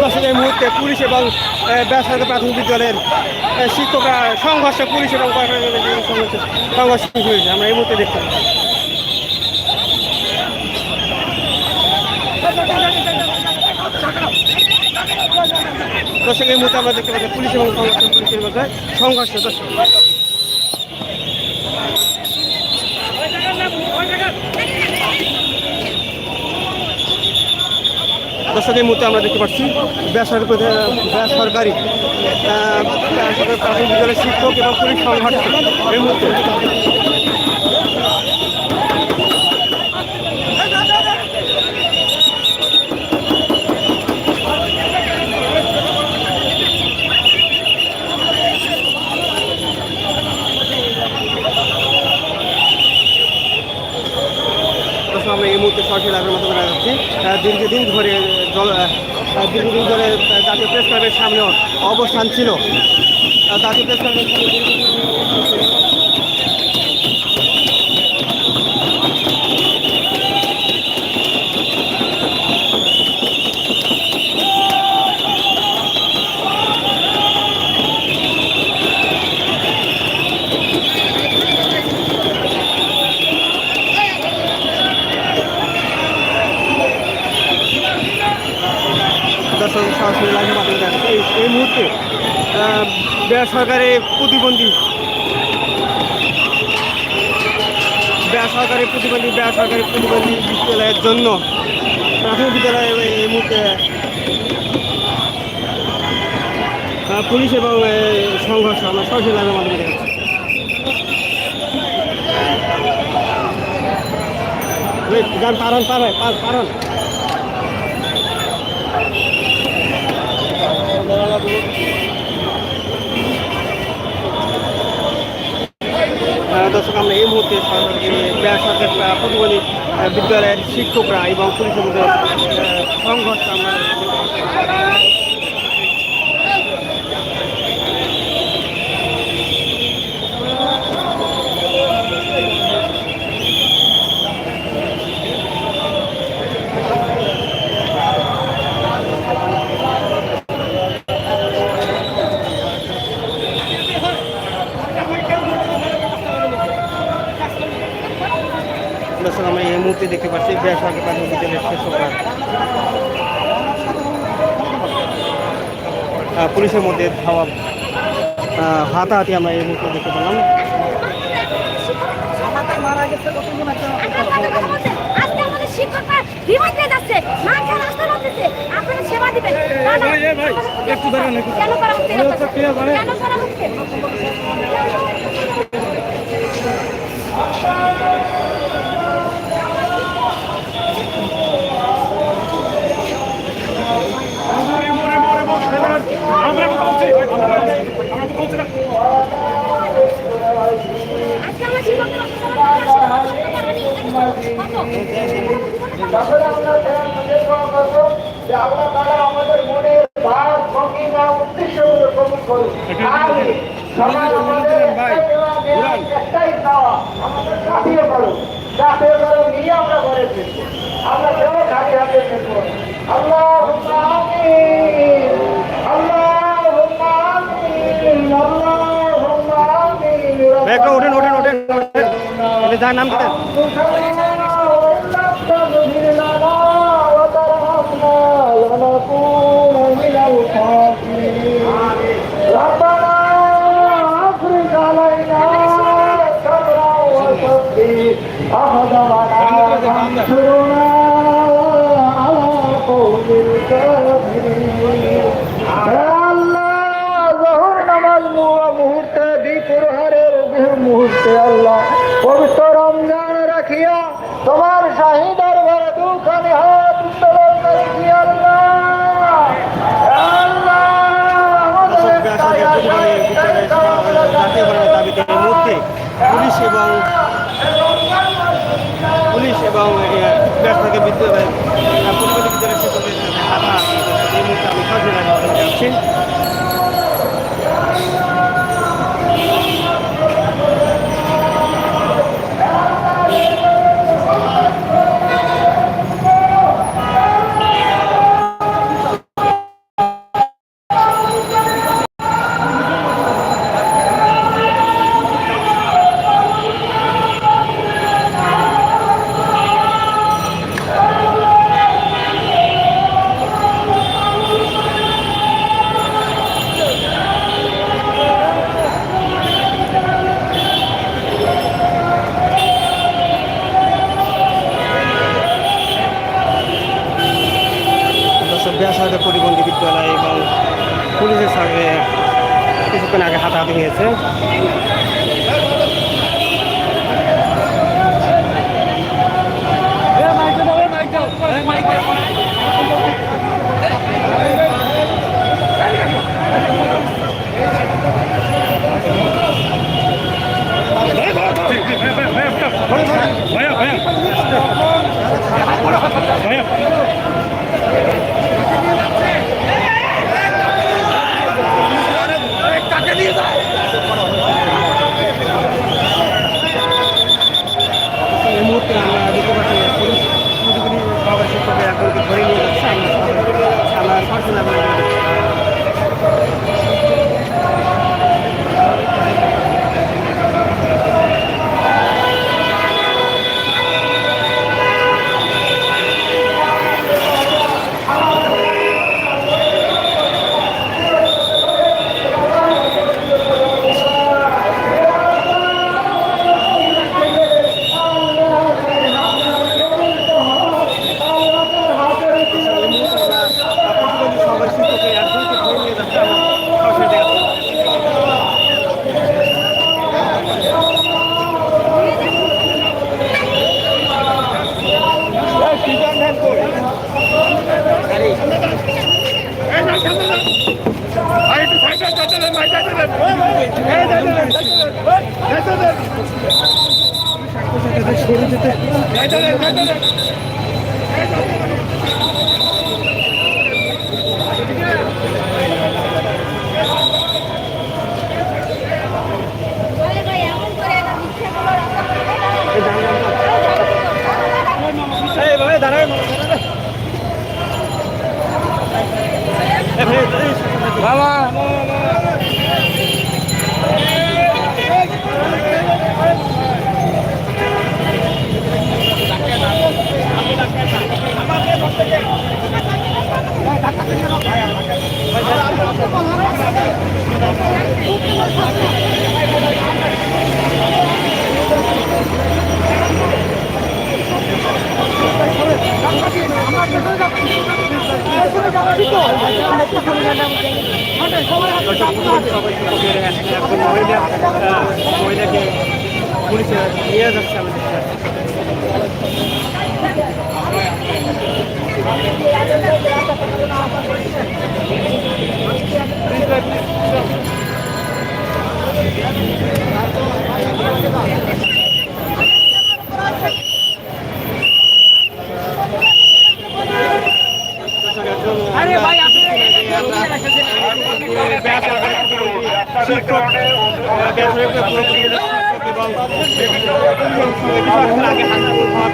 দর্শক এই মুহূর্তে পুলিশ এবং বেসরকারি প্রাথমিক বিদ্যালয়ের শিক্ষকরা সংঘর্ষ পুলিশ এবং সংঘর্ষ- হয়েছে আমরা এই মুহূর্তে দেখতে। দর্শক, এই মুহূর্তে আমরা দেখতে পাচ্ছি পুলিশ এবং সংঘর্ষ দর্শক দর্শক এই মুহূর্তে আমরা দেখতে পাচ্ছি, বেসরকারি বেসরকারি প্রাথমিক বিদ্যালয়ের শিক্ষক এবং পুলিশ সংঘর্ষ এই মুহূর্তে দর্শক আমরা লাখের মতো দেখা যাচ্ছে। দীর্ঘদিন ধরে, জল দীর্ঘদিন ধরে জাতীয় প্রেস ক্লাবের সামনে অবস্থান ছিল। জাতীয় প্রেস ক্লাবের সামনে দীর্ঘদিন ধরে দর্শক সরাসরি লাইভের মাধ্যমে দেখাচ্ছি এই- এই মুহূর্তে আহ, বেসরকারি প্রতিবন্ধী বেসরকারি প্রতিবন্ধী বেসরকারি প্রতিবন্ধী বিদ্যালয়ের জন্য প্রাথমিক বিদ্যালয়ে এই মুহূর্তে পুলিশ এবং সংঘর্ষ আমরা সরাসরি লাইভের মাধ্যমে দেখাচ্ছি যান পারন পারে পারন আহ, দর্শক আমরা এই মুহূর্তে সরকারি প্রতিবন্ধী বিদ্যালয়ের শিক্ষকরা এবং পুলিশের মধ্যে সংঘর্ষ আমরা দর্শক আমরা এই মুহূর্তে দেখতে পাচ্ছি বেসরকারি প্রাথমিক বিদ্যালয়ের শিক্ষকরা পুলিশের মধ্যে ধাওয়া আহ, হাতাহাতি আমরা এই মুহূর্তে দেখতে পেলাম। আজকে আমাদের শিক্ষকরা রিমাইন্ড দিয়ে যাচ্ছে মাকে রাস্তা বলতেছে আপনারা সেবা দিবেন না, না। কেন করা হচ্ছে কেন করা হচ্ছে? তাহলে আমরা তারা নির্দেশনা করব যে আমরা তারা আমাদের মনের ভাব ভঙ্গিমা উদ্দেশ্যগুলো প্রমুখ করি। আর সবার আমাদের একটাই চাওয়া আমাদের জাতীয় করো জাতীয় করো নিয়ে আমরা ঘরে ফিরবো। আমরা কেউ খালি হাতে ফিরবো আল্লাহ আল্লাহ আল্লাহ আমিন। ভাই, একটু ওঠেন ওঠেন ওঠেন ওঠেন। যার নাম কি মুহূর্তে দ্বিপুর হারের মুহূর্তে আল্লাহ পবিত্র রমজান রাখিয়া তোমার শাহিদার ঘরে দুখানে হাত উত্তোলন করেছি আল্লাহ আল্লাহ আমাদের একটাই আশা, একটাই চাওয়া, আমরা জাতীয় করার দাবিতে এই মুহূর্তে পুলিশ এবং পুলিশ এবং বেসরকারি বিদ্যালয় আহ, প্রতিবন্ধী বিদ্যালয়ের শিক্ষকদের সাথে হাতাহাতি এই মুহূর্তে আমি সরাসরি ভাই, এই, বাবা সবাই শিক্ষকের একজন মহিলা আহ, মহিলাকে পুলিশে নিয়ে যাচ্ছে আমরা দেখতে পাচ্ছি। আরে ভাই আপনি শিক্ষক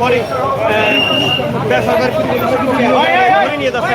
পরে বেসরকারি নিয়ে যাচ্ছে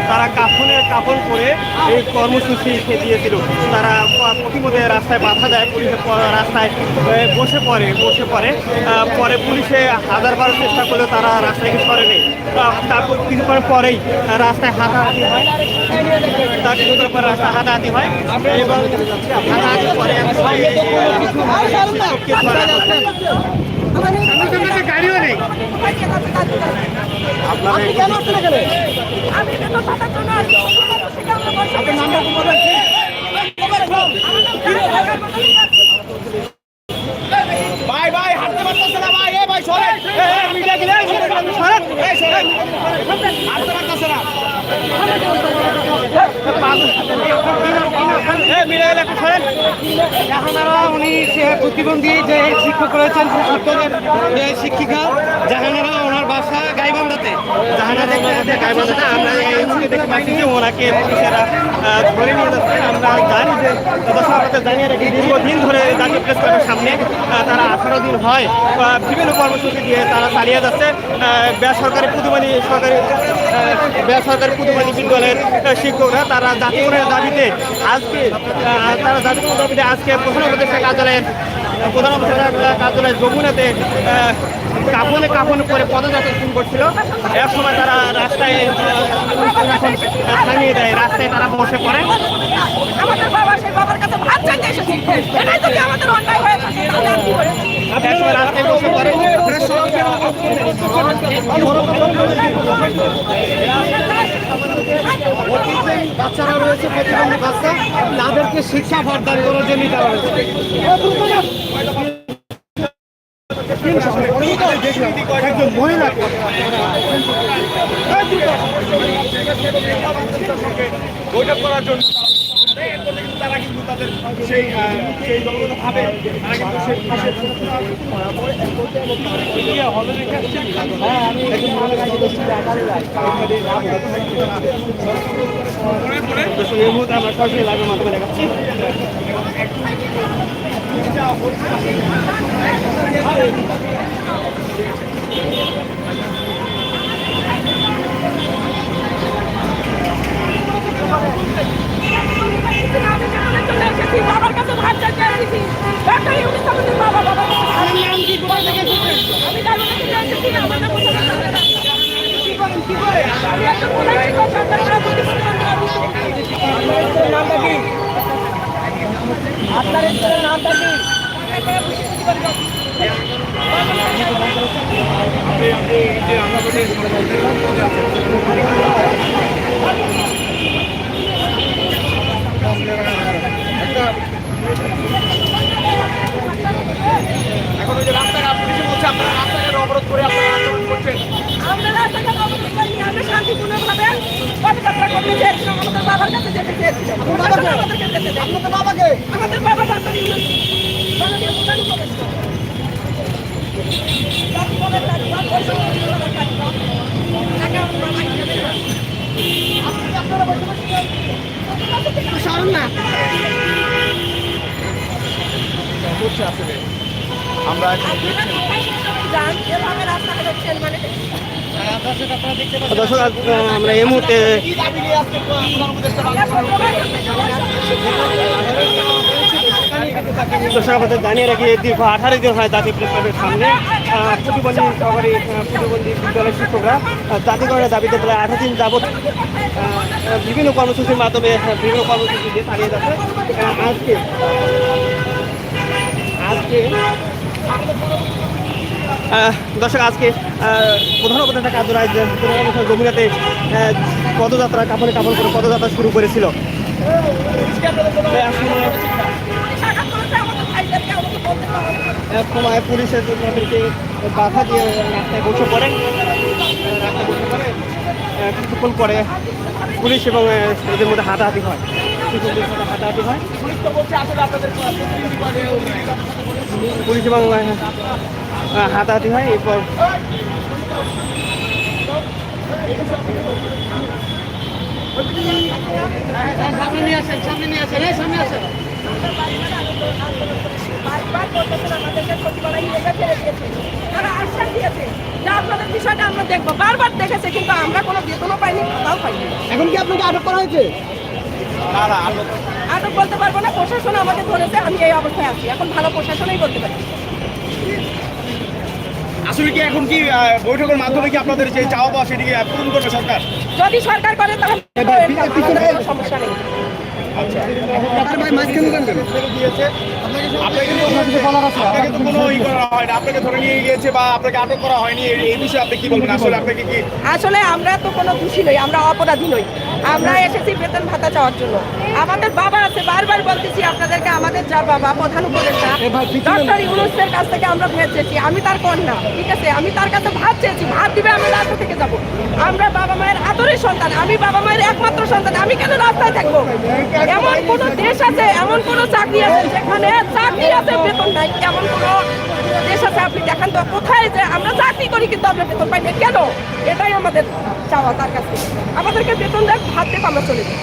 তারা কাফনে কাফন করে এই কর্মসূচি সে দিয়েছিল তারা প্রতিমধ্যে রাস্তায় বাধা দেয় পুলিশের প- রাস্তায় বসে পড়ে বসে পড়ে। পরে পুলিশে হাজার বার চেষ্টা করলেও তারা রাস্তায় কিছু করেনি তারপর কিছুক্ষণ পরেই রাস্তায় হাতাহাতি হয়। তার কিছুক্ষণ পর রাস্তায় হাতাহাতি হয় এবং হাতাহাতি পরে আপনি কেন আসছেন এখানে? আমি তো কথা শোনা আপনার নাম্বার তো বলেন ভাই ভাই হাঁটতে পারতেছে না ভাই সরেন মিডিয়া গেলে সরেন এই সরেন হাঁটতে পারতেছে না জাহানারা উনি প্রতিবন্ধী যে শিক্ষক রয়েছেন শিক্ষকের শিক্ষিকা জাহানারা ওনার বাসা গাইবান্ধাতে। জাহানারা গাইবান্ধাতে আমরা দেখতে পাচ্ছি যে ওনাকে পুলিশেরা ধরে নিয়ে যাচ্ছে। আমরা জানি যে দর্শক জানিয়ে রাখি দীর্ঘদিন ধরে জাতীয় প্রেস ক্লাবের সামনে তারা আঠারো দিন হয়। বিভিন্ন কর্মসূচি দিয়ে তারা চালিয়ে যাচ্ছে। বেসরকারি প্রতিবন্ধী সরকারি বেসরকারি প্রতিবন্ধী বিদ্যালয়ের শিক্ষকরা তারা জাতীয় দাবিতে আজকে তারা জাতীয় দাবিতে আজকে প্রধান উপদেষ্টা কার্যালয়ের প্রধান উপদেষ্টা কার্যালয় যমুনাতে আহ, কাফনে কাফনে করে পদযাত্রা শুরু করছিল। এক সময় তারা রাস্তায় এখন থামিয়ে দেয় রাস্তায় তারা বসে পড়ে। বাচ্চারা রয়েছে প্রতিবন্ধী বাচ্চা। তাদেরকে শিক্ষা পাঠদান করার জন্য হয়েছে একজন মহিলা। বৈঠক করার জন্য কিন্তু তাদের সেই সেই দলগতভাবে তারা কিন্তু সেই পাশে হলে রেখে আসছেন এই মুহূর্তে আমরা সরাসরি লাইভের মাধ্যমে দেখাচ্ছি। বাবার কাছে সরকার নামটা কি আপনার নামটা এখন ওই যে রাস্তায় পুলিশে বলছে আপনারা রাস্তাঘাট অবরোধ করে আপনারা আন্দোলন করছেন। আমরা রাস্তাঘাট অবরোধ করিনি, আমরা শান্তিপূর্ণভাবে পদযাত্রা করতে চেয়েছিলাম, আমাদের বাবার কাছে যেতে। আমাদেরকে যেতে আমাদের বাবা ডাক্তার না, আমার মানে দর্শক আমরা এই মুহূর্তে দর্শক আমাদের জানিয়ে রাখি দীর্ঘ আঠারো দিন হয় জাতীয় প্রেস ক্লাবের সামনে। প্রতিবন্ধী সহকারী প্রতিবন্ধী বিদ্যালয়ের শিক্ষকরা জাতিকরণের দাবিতে প্রায় আঠারো দিন যাবৎ বিভিন্ন কর্মসূচির মাধ্যমে বিভিন্ন কর্মসূচি দিয়ে চালিয়ে যাচ্ছে। আজকে আজকে দর্শক, আজকে প্রধান উপদেষ্টা কাজুর পনেরো জমিনাতে পদযাত্রা, কাপড়ে কাপড় করে পদযাত্রা শুরু করেছিল। এক সময় পুলিশের তাদেরকে বাধা দিয়ে রাস্তায় বসে পড়ে রাস্তায় বসে পড়ে কিছুক্ষণ পরে পুলিশ এবং এদের মধ্যে হাতাহাতি হয়। সাথে হাতাহাতি হয়। আহ, আহ, হাতাহাতি হয় এরপর আমরা দেখব বারবার দেখেছে কিন্তু আমরা কোনো বেতনও পাইনি তাও পাইনি এখন কি আপনাকে আটক করা হয়েছে? আটক বলতে পারব না প্রশাসন আমাকে ধরেছে আমি এই অবস্থায় আছি। এখন ভালো প্রশাসনই বলতে পারি। আসলে কি এখন কি আহ, বৈঠকের মাধ্যমে কি আপনাদের যে চাওয়া পাওয়া সেটিকে পূরণ করবে সরকার? যদি সরকার করে তাহলে কোনো আপনাকে আপনাকে তো কোনো ই করা হয়নি আপনাকে ধরে নিয়ে গিয়েছে বা আপনাকে আটক করা হয়নি। এই- এই বিষয়ে আপনি কি বলবেন? আসলে আপনাকে কি আসলে আমরা তো কোনো দোষী নই আমরা অপরাধী নই। আমরা এসেছি বেতন ভাতা চাওয়ার জন্য। আমাদের বাবা আছে বারবার বলতেছি আপনাদেরকে আমাদের যা বাবা প্রধান উপদেষ্টা ডক্টর ইউনুসের কাছ থেকে আমরা ভেজ চেয়েছি। আমি তার কন্যা ঠিক আছে? আমি তার কাছে ভাত চেয়েছি। ভাত দিবে আমি রাস্তা থেকে যাব। আমরা বাবা মায়ের আদরের সন্তান আমি বাবা মায়ের একমাত্র সন্তান আমি কেন রাস্তায় থাকব? এমন কোন দেশ আছে এমন কোন চাকরি আছে যেখানে চাকরি আছে বেতন নাই এমন কোন দেশ আছে আপনি দেখান তো কোথায় যে আমরা চাকরি করি কিন্তু আমরা বেতন পাই না কেন? এটাই আমাদের চাওয়া তার কাছে। আমাদেরকে বেতন দেয় ভাত দেখ আমরা চলে যাই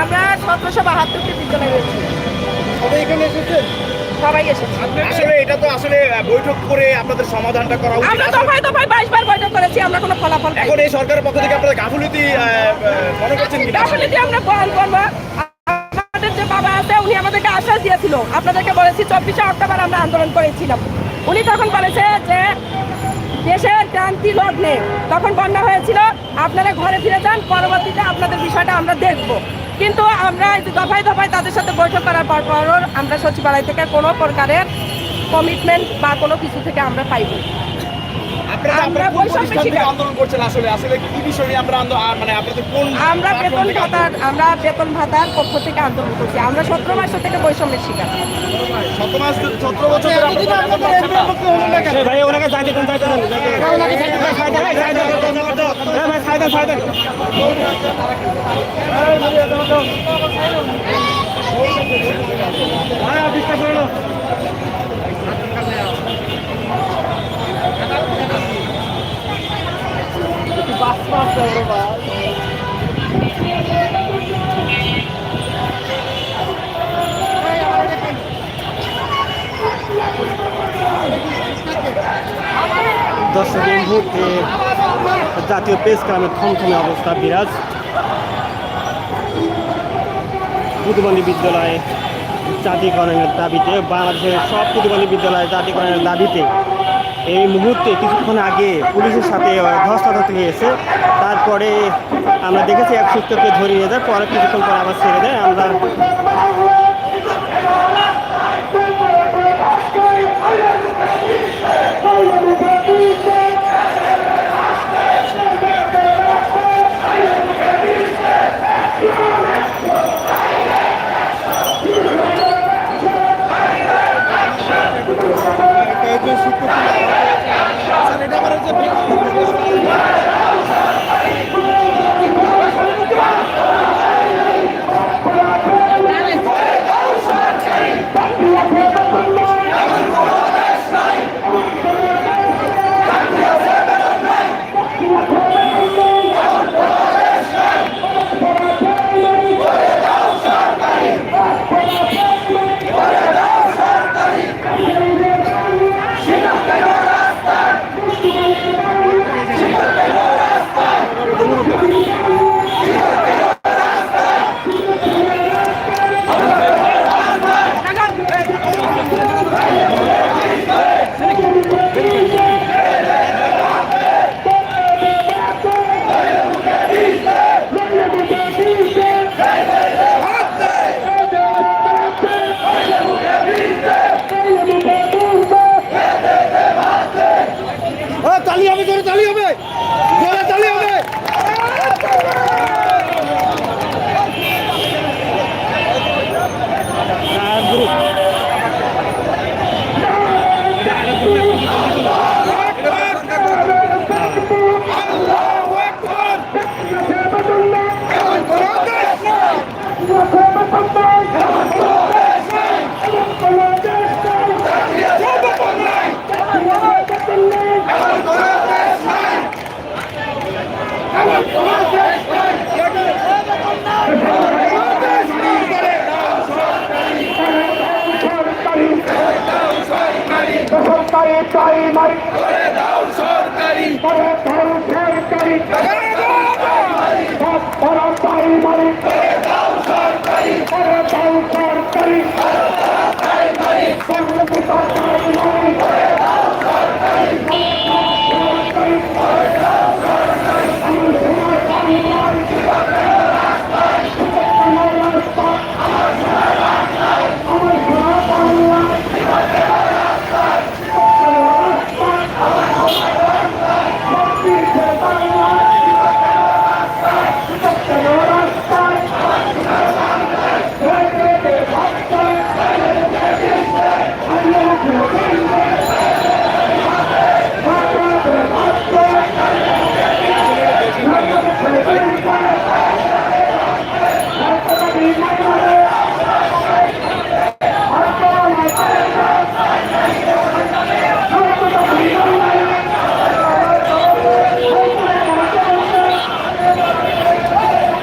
আমরা সতেরোশো বাহাত্তরটি বিদ্যালয় রয়েছি। সবাই এসেছে। আসলে এটা তো আসলে বৈঠক করে আপনাদের সমাধানটা করা উচিত। আমরা আসলে দফায় দফায় বাইশ বার বৈঠক করেছি আমরা কোনো ফলাফল এখন এই সরকারের পক্ষ থেকে গাফুলতি আহ, মনে করছেন গাফিলতি আমরা বহন করব। নির্দেশ দিয়েছিল। আপনাদেরকে বলেছি চব্বিশে অক্টোবর আমরা আন্দোলন করেছিলাম। উনি তখন বলেছে যে দেশের ক্রান্তি লগ্নে তখন বন্যা হয়েছিল আপনারা ঘরে ফিরে যান পরবর্তীতে আপনাদের বিষয়টা আমরা দেখব। কিন্তু আমরা যে দফায় দফায় তাদের সাথে বৈঠক করার পর আমরা সচিবালয় থেকে কোনো প্রকারের কমিটমেন্ট বা কোনো কিছু থেকে আমরা পাইনি আপনারা আমরা বৈষম্য থেকে আন্দোলন করছেন আসলে? আসলে কি বিষয় নিয়ে আন্দোলন মানে আপনাদের আমরা বেতন ভাতার আমরা বেতন ভাতার পক্ষ থেকে আন্দোলন করছি। আমরা সতেরো মাস থেকে বৈষম্যের শিকার মাস সতেরো বছর ধরে আপনারা আন্দোলন করছেন না? ভাই ওনাকে যাইতে দেন যাইতে দেন ভাই সাইডে সাইডে জাতীয় প্রেস ক্লাবের থমথমে অবস্থা, বিরাজ। প্রতিবন্ধী বিদ্যালয়ে জাতীয়করণের দাবিতে, বাংলাদেশের সব প্রতিবন্ধী বিদ্যালয়ে জাতীয়করণের দাবিতে এই মুহূর্তে কিছুক্ষণ আগে পুলিশের সাথে ধস্তাধস্তি হয়েছে। তারপরে আমরা দেখেছি এক সূত্রকে ধরিয়ে যায় পরে কিছুক্ষণ পরে আবার ছেড়ে দেয়। আমরা তালি হবে তালি